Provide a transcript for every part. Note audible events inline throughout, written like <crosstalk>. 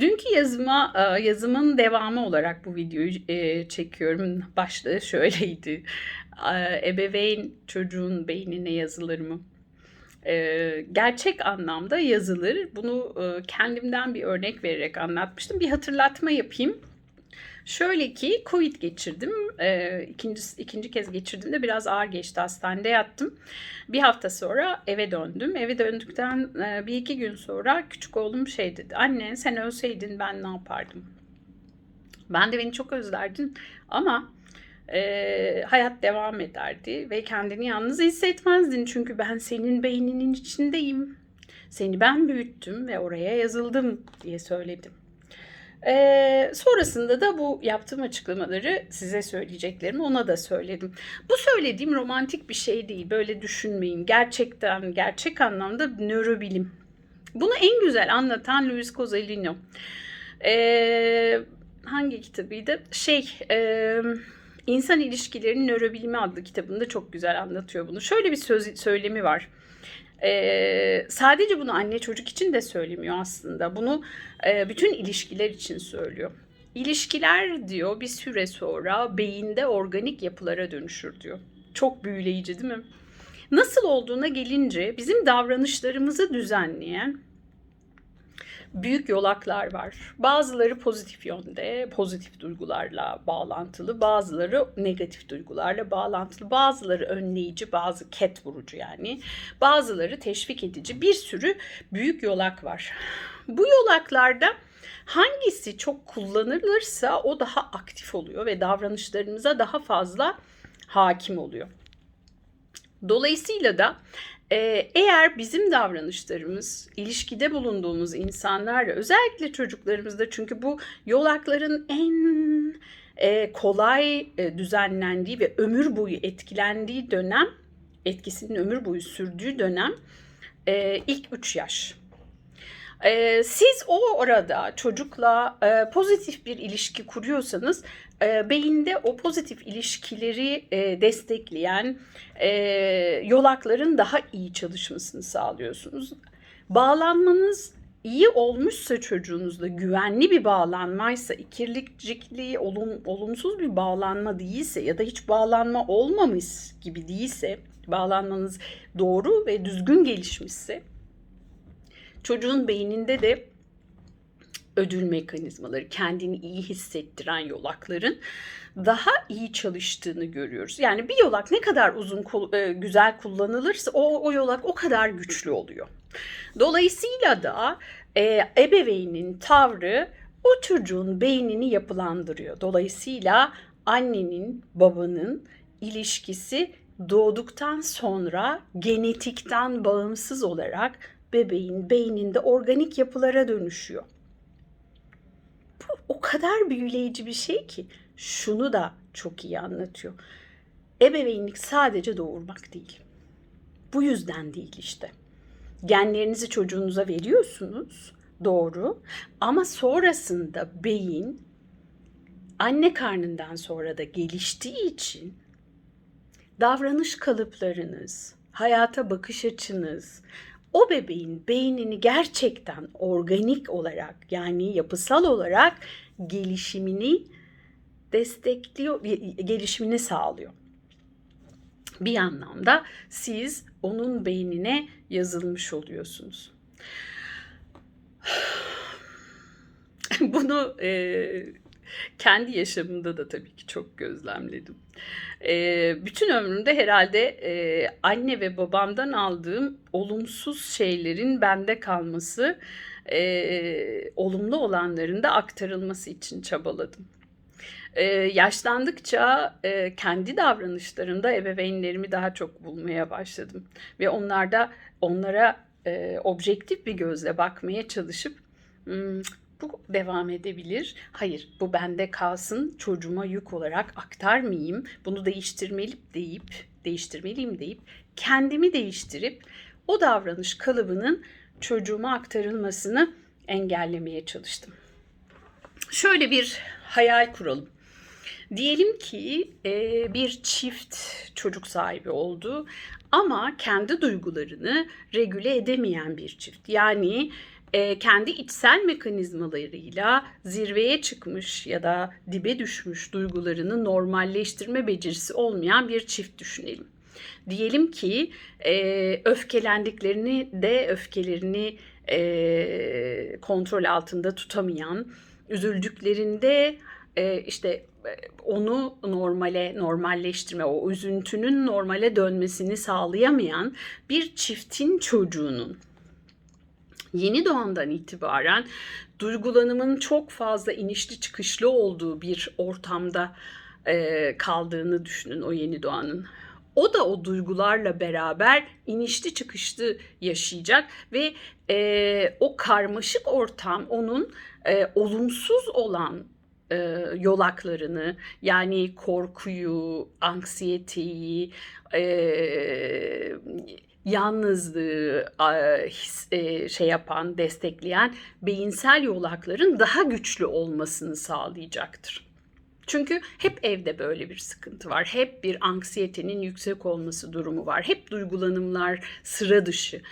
Dünkü yazıma e, yazımın devamı olarak bu videoyu e, çekiyorum. Başlığı <laughs> şöyleydi. Ebeveyn çocuğun beynine yazılır mı? E, gerçek anlamda yazılır. Bunu kendimden bir örnek vererek anlatmıştım. Bir hatırlatma yapayım. Şöyle ki Covid geçirdim. E, ikinci, ikinci kez geçirdiğimde biraz ağır geçti. Hastanede yattım. Bir hafta sonra eve döndüm. Eve döndükten e, bir iki gün sonra küçük oğlum şey dedi. Anne sen ölseydin ben ne yapardım? Ben de beni çok özlerdin ama e, hayat devam ederdi ve kendini yalnız hissetmezdin. Çünkü ben senin beyninin içindeyim. Seni ben büyüttüm ve oraya yazıldım diye söyledim. Ee, sonrasında da bu yaptığım açıklamaları size söyleyeceklerimi ona da söyledim. Bu söylediğim romantik bir şey değil. Böyle düşünmeyin. Gerçekten, gerçek anlamda nörobilim. Bunu en güzel anlatan Luis Cozolino. Ee, hangi kitabıydı? Şey, e, İnsan İlişkilerinin Nörobilimi adlı kitabında çok güzel anlatıyor bunu. Şöyle bir söz, söylemi var. Ee, sadece bunu anne çocuk için de söylemiyor aslında. Bunu e, bütün ilişkiler için söylüyor. İlişkiler diyor bir süre sonra beyinde organik yapılara dönüşür diyor. Çok büyüleyici değil mi? Nasıl olduğuna gelince bizim davranışlarımızı düzenleyen büyük yolaklar var. Bazıları pozitif yönde, pozitif duygularla bağlantılı, bazıları negatif duygularla bağlantılı, bazıları önleyici, bazı ket vurucu yani. Bazıları teşvik edici. Bir sürü büyük yolak var. Bu yolaklarda hangisi çok kullanılırsa o daha aktif oluyor ve davranışlarımıza daha fazla hakim oluyor. Dolayısıyla da eğer bizim davranışlarımız ilişkide bulunduğumuz insanlarla özellikle çocuklarımızda çünkü bu yolakların en e, kolay e, düzenlendiği ve ömür boyu etkilendiği dönem etkisinin ömür boyu sürdüğü dönem e, ilk 3 yaş. E, siz o orada çocukla e, pozitif bir ilişki kuruyorsanız e, beyinde o pozitif ilişkileri e, destekleyen yolakların daha iyi çalışmasını sağlıyorsunuz. Bağlanmanız iyi olmuşsa çocuğunuzla güvenli bir bağlanmaysa, ikirlikcikliği olum, olumsuz bir bağlanma değilse ya da hiç bağlanma olmamış gibi değilse, bağlanmanız doğru ve düzgün gelişmişse çocuğun beyninde de ödül mekanizmaları, kendini iyi hissettiren yolakların daha iyi çalıştığını görüyoruz. Yani bir yolak ne kadar uzun e, güzel kullanılırsa o, o yolak o kadar güçlü oluyor. Dolayısıyla da e, ebeveynin tavrı o çocuğun beynini yapılandırıyor. Dolayısıyla annenin, babanın ilişkisi doğduktan sonra genetikten bağımsız olarak bebeğin beyninde organik yapılara dönüşüyor. Bu o kadar büyüleyici bir şey ki şunu da çok iyi anlatıyor. Ebeveynlik sadece doğurmak değil. Bu yüzden değil işte. Genlerinizi çocuğunuza veriyorsunuz, doğru. Ama sonrasında beyin anne karnından sonra da geliştiği için davranış kalıplarınız, hayata bakış açınız, o bebeğin beynini gerçekten organik olarak yani yapısal olarak gelişimini destekliyor, gelişimini sağlıyor. Bir anlamda siz onun beynine yazılmış oluyorsunuz. <sighs> Bunu e, <laughs> kendi yaşamımda da tabii ki çok gözlemledim. E, bütün ömrümde herhalde e, anne ve babamdan aldığım olumsuz şeylerin bende kalması, e, olumlu olanların da aktarılması için çabaladım. Ee, yaşlandıkça e, kendi davranışlarımda ebeveynlerimi daha çok bulmaya başladım ve onlarda onlara e, objektif bir gözle bakmaya çalışıp hmm, bu devam edebilir. Hayır bu bende kalsın çocuğuma yük olarak aktarmayayım. Bunu değiştirmeli deyip değiştirmeliyim deyip kendimi değiştirip o davranış kalıbının çocuğuma aktarılmasını engellemeye çalıştım. Şöyle bir hayal kuralım. Diyelim ki e, bir çift çocuk sahibi oldu ama kendi duygularını regüle edemeyen bir çift. Yani e, kendi içsel mekanizmalarıyla zirveye çıkmış ya da dibe düşmüş duygularını normalleştirme becerisi olmayan bir çift düşünelim. Diyelim ki e, öfkelendiklerini de öfkelerini e, kontrol altında tutamayan, üzüldüklerinde e, işte e, onu normale, normalleştirme, o üzüntünün normale dönmesini sağlayamayan bir çiftin çocuğunun yeni doğandan itibaren duygulanımın çok fazla inişli çıkışlı olduğu bir ortamda e, kaldığını düşünün o yeni doğanın. O da o duygularla beraber inişli çıkışlı yaşayacak ve e, o karmaşık ortam onun e, olumsuz olan e, yolaklarını yani korkuyu, anksiyeteyi, e, yalnızlığı e, şey yapan, destekleyen beyinsel yolakların daha güçlü olmasını sağlayacaktır. Çünkü hep evde böyle bir sıkıntı var. Hep bir anksiyetenin yüksek olması durumu var. Hep duygulanımlar sıra dışı.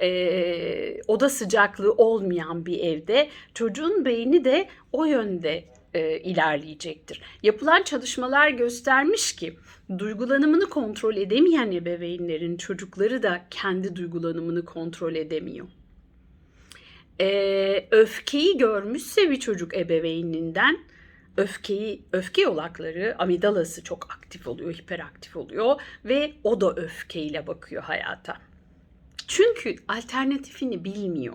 Ee, oda sıcaklığı olmayan bir evde çocuğun beyni de o yönde e, ilerleyecektir. Yapılan çalışmalar göstermiş ki duygulanımını kontrol edemeyen ebeveynlerin çocukları da kendi duygulanımını kontrol edemiyor. Ee, öfkeyi görmüşse bir çocuk ebeveyninden öfkeyi öfke yolakları amigdalası çok aktif oluyor, hiperaktif oluyor ve o da öfkeyle bakıyor hayata. Çünkü alternatifini bilmiyor.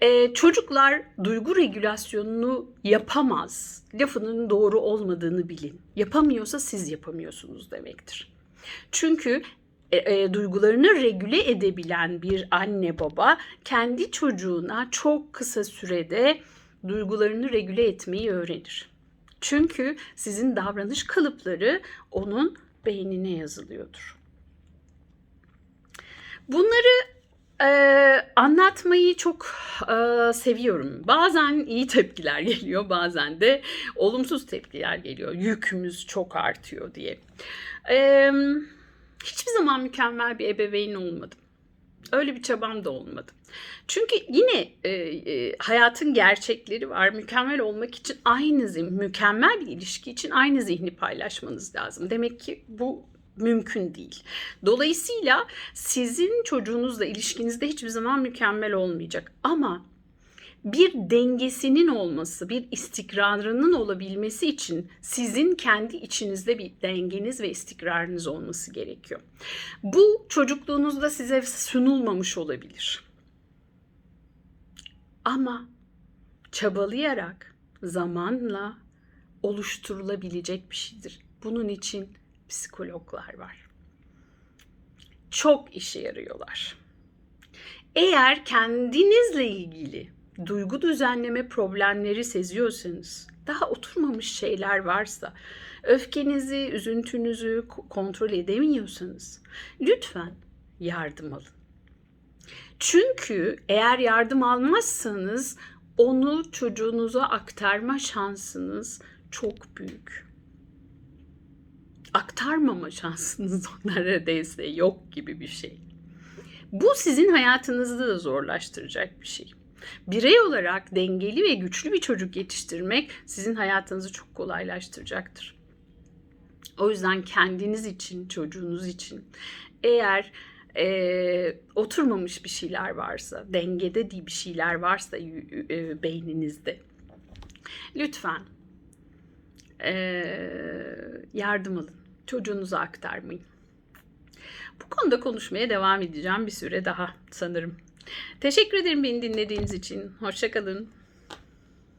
Ee, çocuklar duygu regülasyonunu yapamaz. Lafının doğru olmadığını bilin. Yapamıyorsa siz yapamıyorsunuz demektir. Çünkü e, e, duygularını regüle edebilen bir anne baba kendi çocuğuna çok kısa sürede duygularını regüle etmeyi öğrenir. Çünkü sizin davranış kalıpları onun beynine yazılıyordur. Bunları e, anlatmayı çok e, seviyorum. Bazen iyi tepkiler <laughs> geliyor, bazen de olumsuz tepkiler geliyor. Yükümüz çok artıyor diye. E, hiçbir zaman mükemmel bir ebeveyn olmadım. Öyle bir çabam da olmadı. Çünkü yine e, e, hayatın gerçekleri var. Mükemmel olmak için aynı zihin, mükemmel bir ilişki için aynı zihni paylaşmanız lazım. Demek ki bu mümkün değil. Dolayısıyla sizin çocuğunuzla ilişkinizde hiçbir zaman mükemmel olmayacak. Ama bir dengesinin olması, bir istikrarının olabilmesi için sizin kendi içinizde bir dengeniz ve istikrarınız olması gerekiyor. Bu çocukluğunuzda size sunulmamış olabilir. Ama çabalayarak zamanla oluşturulabilecek bir şeydir. Bunun için psikologlar var. Çok işe yarıyorlar. Eğer kendinizle ilgili duygu düzenleme problemleri seziyorsanız, daha oturmamış şeyler varsa, öfkenizi, üzüntünüzü kontrol edemiyorsanız lütfen yardım alın. Çünkü eğer yardım almazsanız onu çocuğunuza aktarma şansınız çok büyük. Aktarmama şansınız <laughs> neredeyse yok gibi bir şey. Bu sizin hayatınızı da zorlaştıracak bir şey. Birey olarak dengeli ve güçlü bir çocuk yetiştirmek sizin hayatınızı çok kolaylaştıracaktır. O yüzden kendiniz için, çocuğunuz için eğer e, oturmamış bir şeyler varsa, dengede değil bir şeyler varsa e, beyninizde lütfen e, yardım alın. Çocuğunuza aktarmayın. Bu konuda konuşmaya devam edeceğim bir süre daha sanırım. Teşekkür ederim beni dinlediğiniz için. Hoşçakalın.